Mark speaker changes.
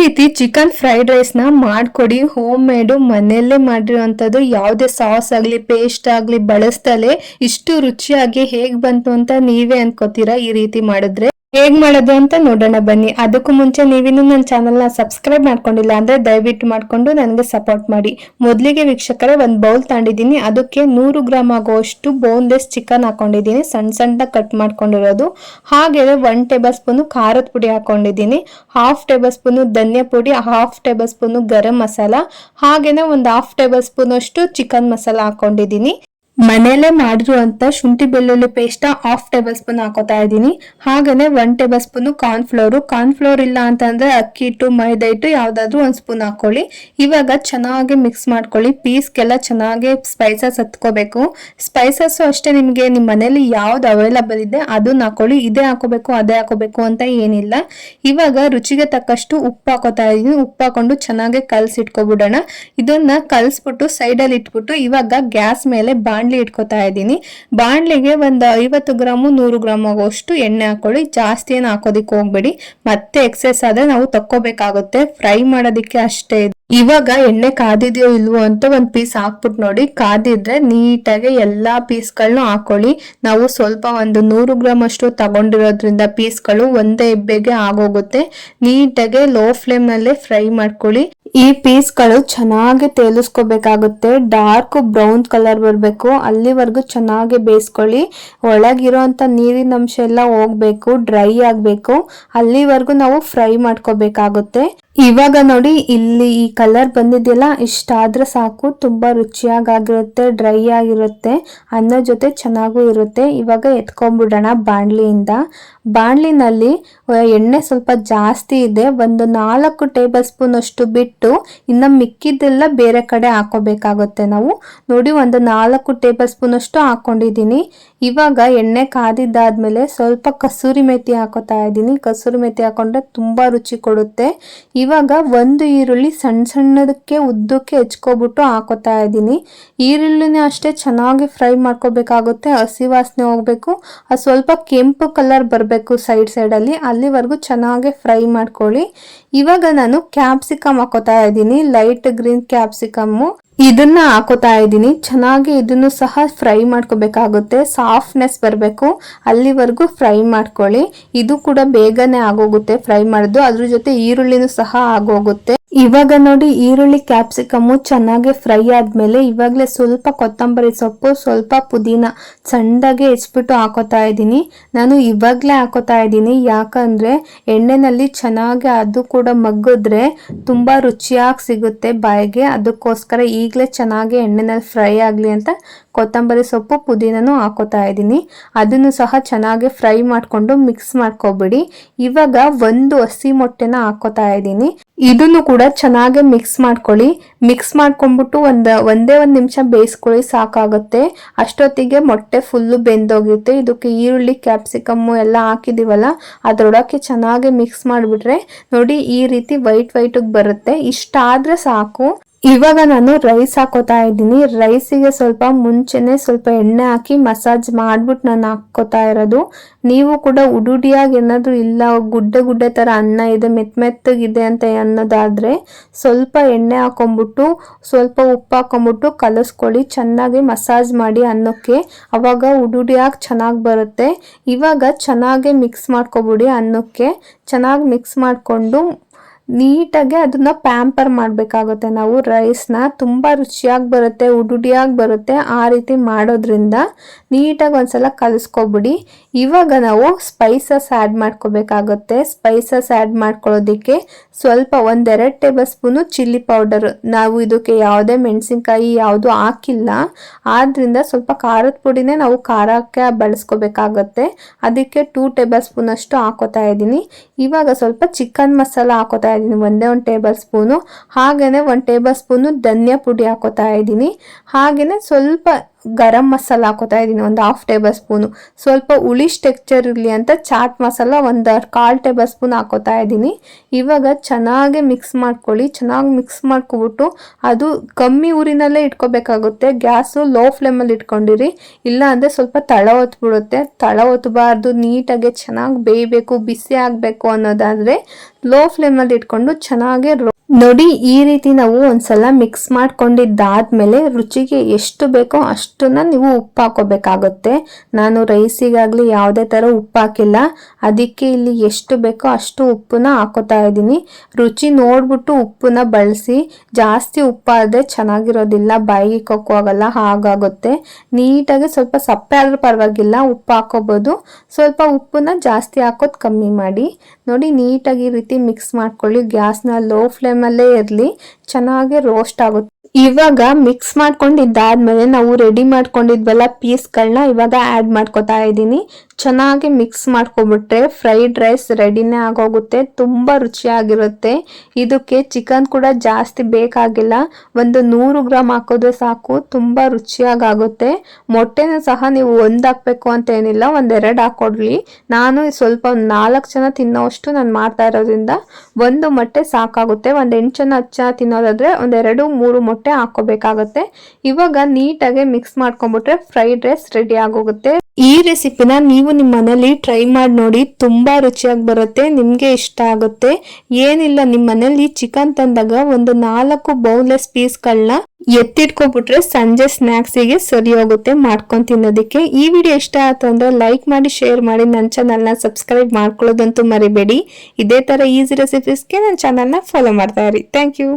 Speaker 1: ರೀತಿ chicken fried ರೈಸ್ನ ಮಾಡಿಕೊಡಿ home ಮೇಡು ಮನೆಯಲ್ಲೇ ಮಾಡಿರುವಂಥದ್ದು. ಯಾವುದೇ ಸಾಸ್ ಆಗಲಿ ಪೇಸ್ಟ್ ಆಗಲಿ, ಬಳಸ್ತಲೇ ಇಷ್ಟು ರುಚಿಯಾಗಿ ಹೇಗೆ ಬಂತು ಅಂತ ನೀವೇ ಅನ್ಕೋತೀರಾ ಈ ರೀತಿ ಮಾಡಿದ್ರೆ? ಹೇಗ್ ಮಾಡೋದು ಅಂತ ನೋಡೋಣ ಬನ್ನಿ. ಅದಕ್ಕೂ ಮುಂಚೆ ನೀವಿನ್ನು ನನ್ನ ಚಾನಲ್ನ ಸಬ್ಸ್ಕ್ರೈಬ್ ಮಾಡ್ಕೊಂಡಿಲ್ಲ ಅಂದ್ರೆ ದಯವಿಟ್ಟು ಮಾಡ್ಕೊಂಡು ನನಗೆ ಸಪೋರ್ಟ್ ಮಾಡಿ. ಮೊದಲಿಗೆ ವೀಕ್ಷಕರೇ ಒಂದು ಬೌಲ್ ತಗೊಂಡಿದ್ದೀನಿ. ಅದಕ್ಕೆ ನೂರು ಗ್ರಾಮ್ ಆಗುವಷ್ಟು ಬೋನ್ಲೆಸ್ ಚಿಕನ್ ಹಾಕೊಂಡಿದ್ದೀನಿ. ಸಣ್ಣ ಸಣ್ಣ ಕಟ್ ಮಾಡ್ಕೊಂಡಿರೋದು. ಹಾಗೆ ಒನ್ ಟೇಬಲ್ ಸ್ಪೂನು ಖಾರದ ಪುಡಿ ಹಾಕೊಂಡಿದ್ದೀನಿ. ಹಾಫ್ ಟೇಬಲ್ ಸ್ಪೂನು ಧನಿಯಾ ಪುಡಿ half tablespoon garam masala. ಹಾಗೇನೆ ಒಂದು ಹಾಫ್ ಟೇಬಲ್ ಸ್ಪೂನ್ ಅಷ್ಟು ಚಿಕನ್ ಮಸಾಲ ಹಾಕೊಂಡಿದ್ದೀನಿ. ಮನೆಯಲ್ಲೇ ಮಾಡಿರುವಂತ ಶುಂಠಿ ಬೆಳ್ಳುಳ್ಳಿ ಪೇಸ್ಟ್ ಹಾಫ್ ಟೇಬಲ್ ಸ್ಪೂನ್ ಹಾಕೋತಾ ಇದ್ದೀನಿ. ಹಾಗೇನೆ one tablespoon cornflour cornflour ಇಲ್ಲ ಅಂತಂದ್ರೆ ಅಕ್ಕಿ ಹಿಟ್ಟು, ಮೈದಾ ಹಿಟ್ಟು ಯಾವ್ದಾದ್ರು ಒಂದ್ ಸ್ಪೂನ್ ಹಾಕೊಳ್ಳಿ. ಇವಾಗ ಚೆನ್ನಾಗಿ ಮಿಕ್ಸ್ ಮಾಡ್ಕೊಳ್ಳಿ. ಪೀಸ್ಗೆಲ್ಲ ಚೆನ್ನಾಗಿ ಸ್ಪೈಸಸ್ ಹತ್ಕೋಬೇಕು. ಸ್ಪೈಸಸ್ ಅಷ್ಟೇ ನಿಮಗೆ ನಿಮ್ಮ ಮನೇಲಿ ಯಾವ್ದು ಅವೈಲಬಲ್ ಇದೆ ಅದನ್ನ ಹಾಕೊಳ್ಳಿ. ಇದೇ ಹಾಕೋಬೇಕು, ಅದೇ ಹಾಕೋಬೇಕು ಅಂತ ಏನಿಲ್ಲ. ಇವಾಗ ರುಚಿಗೆ ತಕ್ಕಷ್ಟು ಉಪ್ಪು ಹಾಕೋತಾ ಇದೀನಿ ಉಪ್ಪು ಹಾಕೊಂಡು ಚೆನ್ನಾಗಿ ಕಲಸಿಟ್ಕೊಬಿಡೋಣ. ಇದನ್ನ ಕಲ್ಸ್ಬಿಟ್ಟು ಸೈಡಲ್ಲಿ ಇಟ್ಬಿಟ್ಟು ಇವಾಗ ಗ್ಯಾಸ್ ಮೇಲೆ ಬಾಣಲಿ ಇಟ್ಕೊತಾ ಇದ್ದೀನಿ. ಬಾಣಲಿಗೆ ಒಂದು ಐವತ್ತು ಗ್ರಾಮು, ನೂರು ಗ್ರಾಮ್ ಆಗೋಷ್ಟು ಎಣ್ಣೆ ಹಾಕೊಳ್ಳಿ. ಜಾಸ್ತಿ ಏನು ಹಾಕೋದಿಕ್ಕೆ ಹೋಗ್ಬೇಡಿ. ಮತ್ತೆ ಎಕ್ಸೆಸ್ ಆದ್ರೆ ನಾವು ತಕ್ಕೋಬೇಕಾಗುತ್ತೆ. ಫ್ರೈ ಮಾಡೋದಿಕ್ಕೆ ಅಷ್ಟೇ. ಇವಾಗ ಎಣ್ಣೆ ಕಾದಿದೆಯೋ ಇಲ್ವೋ ಅಂತ ಒಂದ್ ಪೀಸ್ ಹಾಕ್ಬಿಟ್ಟು ನೋಡಿ. ಕಾದಿದ್ರೆ ನೀಟಾಗಿ ಎಲ್ಲಾ ಪೀಸ್ಗಳನ್ನೂ ಹಾಕೊಳ್ಳಿ. ನಾವು ಸ್ವಲ್ಪ ಒಂದು ನೂರು ಗ್ರಾಮ್ ಅಷ್ಟು ತಗೊಂಡಿರೋದ್ರಿಂದ ಪೀಸ್ಗಳು ಒಂದೇ ಎಬ್ಬೆಗೆ ಆಗೋಗುತ್ತೆ. ನೀಟಾಗಿ ಲೋ ಫ್ಲೇಮ್ ನಲ್ಲೇ ಫ್ರೈ ಮಾಡ್ಕೊಳ್ಳಿ. ಈ ಪೀಸ್ಗಳು ಚೆನ್ನಾಗಿ ತೇಲಿಸ್ಕೋಬೇಕಾಗುತ್ತೆ. ಡಾರ್ಕ್ ಬ್ರೌನ್ ಕಲರ್ ಬರಬೇಕು. ಅಲ್ಲಿವರೆಗೂ ಚೆನ್ನಾಗಿ ಬೇಯಿಸ್ಕೊಳ್ಳಿ. ಒಳಗಿರೋಂಥ ನೀರಿನ ಅಂಶ ಎಲ್ಲ ಹೋಗ್ಬೇಕು ಡ್ರೈ ಆಗಬೇಕು. ಅಲ್ಲಿವರೆಗೂ ನಾವು ಫ್ರೈ ಮಾಡ್ಕೋಬೇಕಾಗುತ್ತೆ. ಇವಾಗ ನೋಡಿ, ಇಲ್ಲಿ ಈ ಕಲರ್ ಬಂದಿದೆಯಲ್ಲ, ಇಷ್ಟಾದ್ರೆ ಸಾಕು, ತುಂಬ ರುಚಿಯಾಗಿರುತ್ತೆ ಡ್ರೈ ಆಗಿರುತ್ತೆ, ಅನ್ನ ಜೊತೆ ಚೆನ್ನಾಗೂ ಇರುತ್ತೆ. ಇವಾಗ ಎತ್ಕೊಂಡ್ಬಿಡೋಣ ಬಾಣ್ಲಿಯಿಂದ. ಬಾಣ್ಲಿನಲ್ಲಿ ಎಣ್ಣೆ ಸ್ವಲ್ಪ ಜಾಸ್ತಿ ಇದೆ, ಒಂದು ನಾಲ್ಕು ಟೇಬಲ್ ಸ್ಪೂನ್ ಅಷ್ಟು ಬಿಟ್ಟು, ಇನ್ನು ಮಿಕ್ಕಿದ್ದೆಲ್ಲ ಬೇರೆ ಕಡೆ ಹಾಕೋಬೇಕಾಗುತ್ತೆ ನಾವು. ನೋಡಿ, ಒಂದು ನಾಲ್ಕು ಟೇಬಲ್ ಸ್ಪೂನ್ ಅಷ್ಟು ಹಾಕೊಂಡಿದ್ದೀನಿ. ಇವಾಗ ಎಣ್ಣೆ ಕಾದಿದ್ದಾದ್ಮೇಲೆ ಸ್ವಲ್ಪ ಕಸೂರಿ ಮೆಥಿ ಹಾಕೋತಾ ಇದ್ದೀನಿ. ಕಸೂರಿ ಮೆಥಿ ಹಾಕೊಂಡ್ರೆ ತುಂಬ ರುಚಿ ಕೊಡುತ್ತೆ. ಇವಾಗ ಒಂದು ಈರುಳ್ಳಿ ಸಣ್ಣ ಸಣ್ಣದಕ್ಕೆ ಉದ್ದಕ್ಕೆ ಹೆಚ್ಕೊಬಿಟ್ಟು ಹಾಕೋತಾ ಇದ್ದೀನಿ. ಈರುಳ್ಳಿನೇ ಅಷ್ಟೇ ಚೆನ್ನಾಗಿ ಫ್ರೈ ಮಾಡ್ಕೋಬೇಕಾಗುತ್ತೆ. ಹಸಿ ವಾಸನೆ ಹೋಗ್ಬೇಕು. ಅದು ಸ್ವಲ್ಪ ಕೆಂಪು ಕಲರ್ ಬರಬೇಕು ಸೈಡ್ ಸೈಡಲ್ಲಿ ಅಲ್ಲಿವರೆಗೂ ಚೆನ್ನಾಗಿ ಫ್ರೈ ಮಾಡ್ಕೊಳ್ಳಿ. ಇವಾಗ ನಾನು ಕ್ಯಾಪ್ಸಿಕಮ್ ಹಾಕೋತಾ ಇದ್ದೀನಿ. Light green capsicum. ಇದನ್ನ ಹಾಕೋತಾ ಇದ್ದೀನಿ. ಚೆನ್ನಾಗಿ ಇದನ್ನು ಸಹ ಫ್ರೈ ಮಾಡ್ಕೋಬೇಕಾಗುತ್ತೆ. ಸಾಫ್ಟ್ನೆಸ್ ಬರಬೇಕು. ಅಲ್ಲಿವರೆಗೂ ಫ್ರೈ ಮಾಡ್ಕೊಳ್ಳಿ. ಇದು ಕೂಡ ಬೇಗನೆ ಆಗೋಗುತ್ತೆ. ಫ್ರೈ ಮಾಡೋದು. ಅದ್ರ ಜೊತೆ ಈರುಳ್ಳಿನೂ ಸಹ ಆಗೋಗುತ್ತೆ. ಇವಾಗ ನೋಡಿ ಈರುಳ್ಳಿ ಕ್ಯಾಪ್ಸಿಕಮ್ಮು ಚೆನ್ನಾಗಿ ಫ್ರೈ ಆದಮೇಲೆ ಇವಾಗಲೇ ಸ್ವಲ್ಪ ಕೊತ್ತಂಬರಿ ಸೊಪ್ಪು, ಸ್ವಲ್ಪ ಪುದೀನ ಸಣ್ಣದಾಗಿ ಹೆಚ್ಚಿಬಿಟ್ಟು ಹಾಕೋತಾ ಇದ್ದೀನಿ. ನಾನು ಇವಾಗಲೇ ಹಾಕೋತಾ ಇದ್ದೀನಿ. ಯಾಕಂದ್ರೆ ಎಣ್ಣೆನಲ್ಲಿ ಚೆನ್ನಾಗಿ ಅದು ಕೂಡ ಮಗ್ಗಿದ್ರೆ ತುಂಬಾ ರುಚಿಯಾಗಿ ಸಿಗುತ್ತೆ ಬಾಯಿಗೆ. ಅದಕ್ಕೋಸ್ಕರ ಈಗಲೇ ಚೆನ್ನಾಗಿ ಎಣ್ಣೆನಲ್ಲಿ ಫ್ರೈ ಆಗಲಿ ಅಂತ ಕೊತ್ತಂಬರಿ ಸೊಪ್ಪು ಪುದೀನೂ ಹಾಕೋತಾ ಇದ್ದೀನಿ. ಅದನ್ನು ಸಹ ಚೆನ್ನಾಗಿ ಫ್ರೈ ಮಾಡಿಕೊಂಡು ಮಿಕ್ಸ್ ಮಾಡ್ಕೊಬಿಡಿ. ಇವಾಗ ಒಂದು ಹಸಿ ಮೊಟ್ಟೆನ ಹಾಕೋತಾ ಇದ್ದೀನಿ. ಇದನ್ನು ಚೆನ್ನಾಗಿ ಮಿಕ್ಸ್ ಮಾಡ್ಕೊಳ್ಳಿ. ಮಿಕ್ಸ್ ಮಾಡ್ಕೊಂಡ್ಬಿಟ್ಟು ಒಂದು, ಒಂದೇ ಒಂದು ನಿಮಿಷ ಬೇಯಿಸ್ಕೊಳ್ಳಿ, ಸಾಕಾಗುತ್ತೆ. ಅಷ್ಟೊತ್ತಿಗೆ ಮೊಟ್ಟೆ ಫುಲ್ಲು ಬೆಂದೋಗಿರುತ್ತೆ. ಇದಕ್ಕೆ ಈರುಳ್ಳಿ ಕ್ಯಾಪ್ಸಿಕಮ್ಮು ಎಲ್ಲ ಹಾಕಿದ್ದೀವಲ್ಲ ಅದ್ರೊಳಕ್ಕೆ ಚೆನ್ನಾಗಿ ಮಿಕ್ಸ್ ಮಾಡಿಬಿಟ್ರೆ ನೋಡಿ ಈ ರೀತಿ ವೈಟ್ ವೈಟಿಗೆ ಬರುತ್ತೆ. ಇಷ್ಟಾದರೆ ಸಾಕು. ಇವಾಗ ನಾನು ರೈಸ್ ಹಾಕೋತಾ ಇದ್ದೀನಿ. ರೈಸಿಗೆ ಸ್ವಲ್ಪ ಮುಂಚೆನೆ ಸ್ವಲ್ಪ ಎಣ್ಣೆ ಹಾಕಿ ಮಸಾಜ್ ಮಾಡ್ಬಿಟ್ಟು ನಾನು ಹಾಕೋತಾ ಇರೋದು. ನೀವು ಕೂಡ ಉಡುಡಿಯಾಗಿ ಏನಾದರೂ ಇಲ್ಲ, ಗುಡ್ಡ ಗುಡ್ಡ ತರ ಅನ್ನ ಇದೆ, ಮೆತ್ ಮೆತ್ತಗಿದೆ ಅಂತ ಅನ್ನೋದಾದರೆ ಸ್ವಲ್ಪ ಎಣ್ಣೆ ಹಾಕೊಂಡ್ಬಿಟ್ಟು ಸ್ವಲ್ಪ ಉಪ್ಪು ಹಾಕೊಂಡ್ಬಿಟ್ಟು ಕಲಸ್ಕೊಳ್ಳಿ. ಚೆನ್ನಾಗಿ ಮಸಾಜ್ ಮಾಡಿ ಅನ್ನಕ್ಕೆ. ಅವಾಗ ಉಡುಡಿಯಾಗಿ ಚೆನ್ನಾಗಿ ಬರುತ್ತೆ. ಇವಾಗ ಚೆನ್ನಾಗಿ ಮಿಕ್ಸ್ ಮಾಡ್ಕೊಬಿಡಿ ಅನ್ನಕ್ಕೆ. ಚೆನ್ನಾಗಿ ಮಿಕ್ಸ್ ಮಾಡಿಕೊಂಡು ನೀಟಾಗಿ ಅದನ್ನ ಪ್ಯಾಂಪರ್ ಮಾಡಬೇಕಾಗುತ್ತೆ. ನಾವು ರೈಸ್ನ ತುಂಬ ರುಚಿಯಾಗಿ ಬರುತ್ತೆ, ಉಡುಡಿಯಾಗಿ ಬರುತ್ತೆ ಆ ರೀತಿ ಮಾಡೋದ್ರಿಂದ ನೀಟಾಗಿ ಒಂದ್ಸಲ ಕಲಿಸ್ಕೊಬಿಡಿ. ಇವಾಗ ನಾವು ಸ್ಪೈಸಸ್ ಆ್ಯಡ್ ಮಾಡ್ಕೋಬೇಕಾಗುತ್ತೆ. ಸ್ಪೈಸಸ್ ಆ್ಯಡ್ ಮಾಡ್ಕೊಳ್ಳೋದಕ್ಕೆ ಸ್ವಲ್ಪ ಒಂದೆರಡು ಟೇಬಲ್ ಸ್ಪೂನು ಚಿಲ್ಲಿ ಪೌಡರ್ ನಾವು ಇದಕ್ಕೆ ಯಾವುದೇ ಮೆಣಸಿನ್ಕಾಯಿ ಯಾವುದು ಹಾಕಿಲ್ಲ. ಆದ್ರಿಂದ ಸ್ವಲ್ಪ ಖಾರದ ಪುಡಿನೇ ನಾವು ಖಾರಕ್ಕೆ ಬಳಸ್ಕೋಬೇಕಾಗತ್ತೆ. ಅದಕ್ಕೆ ಟೂ ಟೇಬಲ್ ಸ್ಪೂನ್ ಅಷ್ಟು ಹಾಕೋತಾ ಇದ್ದೀನಿ. ಇವಾಗ ಸ್ವಲ್ಪ ಚಿಕನ್ ಮಸಾಲ ಹಾಕೋತಾ ಒಂದೇ ಒಂದು ಟೇಬಲ್ ಸ್ಪೂನು ಹಾಗೆಯೇ ಒಂದು ಟೇಬಲ್ ಸ್ಪೂನು ಧನಿಯಾ ಪುಡಿ ಹಾಕೋತಾ ಇದ್ದೀನಿ. ಹಾಗೆಯೇ ಸ್ವಲ್ಪ ಗರಂ ಮಸಾಲ ಹಾಕೋತಾ ಇದ್ದೀನಿ, ಒಂದು ಹಾಫ್ ಟೇಬಲ್ ಸ್ಪೂನು ಸ್ವಲ್ಪ ಹುಳಿ ಟೆಕ್ಸ್ಚರ್ ಇರಲಿ ಅಂತ ಚಾಟ್ ಮಸಾಲ ಒಂದು ಕಾಲು ಟೇಬಲ್ ಸ್ಪೂನ್ ಹಾಕೋತಾ ಇದ್ದೀನಿ. ಇವಾಗ ಚೆನ್ನಾಗಿ ಮಿಕ್ಸ್ ಮಾಡ್ಕೊಳ್ಳಿ, ಚೆನ್ನಾಗಿ ಮಿಕ್ಸ್ ಮಾಡ್ಕೊಬಿಟ್ಟು ಅದು ಕಮ್ಮಿ ಊರಿನಲ್ಲೇ ಇಟ್ಕೋಬೇಕಾಗುತ್ತೆ. ಗ್ಯಾಸು ಲೋ ಫ್ಲೇಮಲ್ಲಿ ಇಟ್ಕೊಂಡಿರಿ. ಇಲ್ಲ ಅಂದರೆ ಸ್ವಲ್ಪ ತಳ ಹೊತ್ಬಿಡುತ್ತೆ. ತಳ ಹೊತ್ತಬಾರ್ದು ನೀಟಾಗಿ ಚೆನ್ನಾಗಿ ಬೇಯಬೇಕು, ಬಿಸಿ ಆಗಬೇಕು ಅನ್ನೋದಾದರೆ ಲೋ ಫ್ಲೇಮಲ್ಲಿ ಇಟ್ಕೊಂಡು ಚೆನ್ನಾಗೆ ರೋ- ನೋಡಿ, ಈ ರೀತಿ ನಾವು ಒಂದ್ಸಲ ಮಿಕ್ಸ್ ಮಾಡ್ಕೊಂಡಿದ್ದಾದ್ಮೇಲೆ ರುಚಿಗೆ ಎಷ್ಟು ಬೇಕೋ ಅಷ್ಟನ್ನ ನೀವು ಉಪ್ಪು ಹಾಕೋಬೇಕಾಗುತ್ತೆ. ನಾನು ರೈಸಿಗಾಗ್ಲಿ ಯಾವುದೇ ಥರ ಉಪ್ಪು ಹಾಕಿಲ್ಲ. ಅದಕ್ಕೆ ಇಲ್ಲಿ ಎಷ್ಟು ಬೇಕೋ ಅಷ್ಟು ಉಪ್ಪನ್ನ ಹಾಕೋತಾ ಇದ್ದೀನಿ. ರುಚಿ ನೋಡ್ಬಿಟ್ಟು ಉಪ್ಪನ್ನ ಬಳಸಿ. ಜಾಸ್ತಿ ಉಪ್ಪಾದರೆ ಚೆನ್ನಾಗಿರೋದಿಲ್ಲ, ಬಾಯಿಗೆ ಕೊಕ್ಕು ಆಗಲ್ಲ, ಹಾಗಾಗುತ್ತೆ. ನೀಟಾಗಿ ಸ್ವಲ್ಪ ಸಪ್ಪೆ ಆದ್ರೂ ಪರವಾಗಿಲ್ಲ, ಉಪ್ಪು ಹಾಕೋಬಹುದು ಸ್ವಲ್ಪ ಉಪ್ಪನ್ನ ಜಾಸ್ತಿ ಹಾಕೋದು ಕಮ್ಮಿ ಮಾಡಿ. ನೋಡಿ, ನೀಟಾಗಿ ಈ ರೀತಿ ಮಿಕ್ಸ್ ಮಾಡ್ಕೊಳ್ಳಿ. ಗ್ಯಾಸ್ನ ಲೋ ಫ್ಲೇಮಲ್ಲೇ ಇರಲಿ, ಚೆನ್ನಾಗಿ ರೋಸ್ಟ್ ಆಗುತ್ತೆ. ಇವಾಗ ಮಿಕ್ಸ್ ಮಾಡ್ಕೊಂಡಿದ್ದಾದ್ಮೇಲೆ ನಾವು ರೆಡಿ ಮಾಡ್ಕೊಂಡಿದ್ವಲ್ಲ ಪೀಸ್ಗಳನ್ನ ಇವಾಗ ಆ್ಯಡ್ ಮಾಡ್ಕೊತಾ ಇದ್ದೀನಿ. ಚೆನ್ನಾಗಿ ಮಿಕ್ಸ್ ಮಾಡ್ಕೊಬಿಟ್ರೆ ಫ್ರೈಡ್ ರೈಸ್ ರೆಡಿನೇ ಆಗೋಗುತ್ತೆ, ತುಂಬ ರುಚಿಯಾಗಿರುತ್ತೆ. ಇದಕ್ಕೆ ಚಿಕನ್ ಕೂಡ ಜಾಸ್ತಿ ಬೇಕಾಗಿಲ್ಲ. ಒಂದು ನೂರು ಗ್ರಾಮ್ ಹಾಕೋದ್ರೆ ಸಾಕು, ತುಂಬ ರುಚಿಯಾಗುತ್ತೆ ಮೊಟ್ಟೆನ ಸಹ ನೀವು ಒಂದು ಹಾಕ್ಬೇಕು ಅಂತ ಏನಿಲ್ಲ ಒಂದೆರಡು ಹಾಕೊಡ್ಲಿ. ನಾನು ಸ್ವಲ್ಪ ನಾಲ್ಕು ಜನ ತಿನ್ನೋವಷ್ಟು ನಾನು ಮಾಡ್ತಾ ಇರೋದ್ರಿಂದ ಒಂದು ಮೊಟ್ಟೆ ಸಾಕಾಗುತ್ತೆ. ಒಂದು ಎಂಟು ಜನ ಹತ್ತು ಜನ ತಿನ್ನೋದಾದ್ರೆ ಒಂದೆರಡು ಮೂರು ಮೊಟ್ಟೆ ಹಾಕೋಬೇಕಾಗುತ್ತೆ ಇವಾಗ ನೀಟಾಗಿ ಮಿಕ್ಸ್ ಮಾಡ್ಕೊಂಬಿಟ್ರೆ ಫ್ರೈಡ್ ರೈಸ್ ರೆಡಿ ಆಗೋಗುತ್ತೆ. ಈ ರೆಸಿಪಿನ ನೀವು ನಿಮ್ಮ ಮನೇಲಿ ಟ್ರೈ ಮಾಡಿ ನೋಡಿ ತುಂಬಾ ರುಚಿಯಾಗಿ ಬರುತ್ತೆ, ನಿಮಗೆ ಇಷ್ಟ ಆಗುತ್ತೆ. ಏನಿಲ್ಲ ನಿಮ್ಮ ಮನೇಲಿ ಚಿಕನ್ ತಂದಾಗ ಒಂದು ನಾಲ್ಕು ಬೌಲೆಸ್ ಪೀಸ್ಗಳನ್ನ ಎತ್ತಿಟ್ಕೊಬಿಟ್ರೆ ಸಂಜೆ ಸ್ನ್ಯಾಕ್ಸಿಗೆ ಸರಿ ಹೋಗುತ್ತೆ ಮಾಡ್ಕೊಂಡು ತಿನ್ನೋದಕ್ಕೆ. ಈ ವಿಡಿಯೋ ಇಷ್ಟ ಆಯ್ತು ಅಂದ್ರೆ ಲೈಕ್ ಮಾಡಿ, ಶೇರ್ ಮಾಡಿ ನನ್ನ ಚಾನಲ್ನ ಸಬ್ಸ್ಕ್ರೈಬ್ ಮಾಡ್ಕೊಳ್ಳೋದಂತೂ ಮರಿಬೇಡಿ. ಇದೇ ಥರ ಈಸಿ ರೆಸಿಪೀಸ್ಗೆ ನನ್ನ ಚಾನಲ್ನ ಫಾಲೋ ಮಾಡ್ತಾ ಇರಿ. Thank you.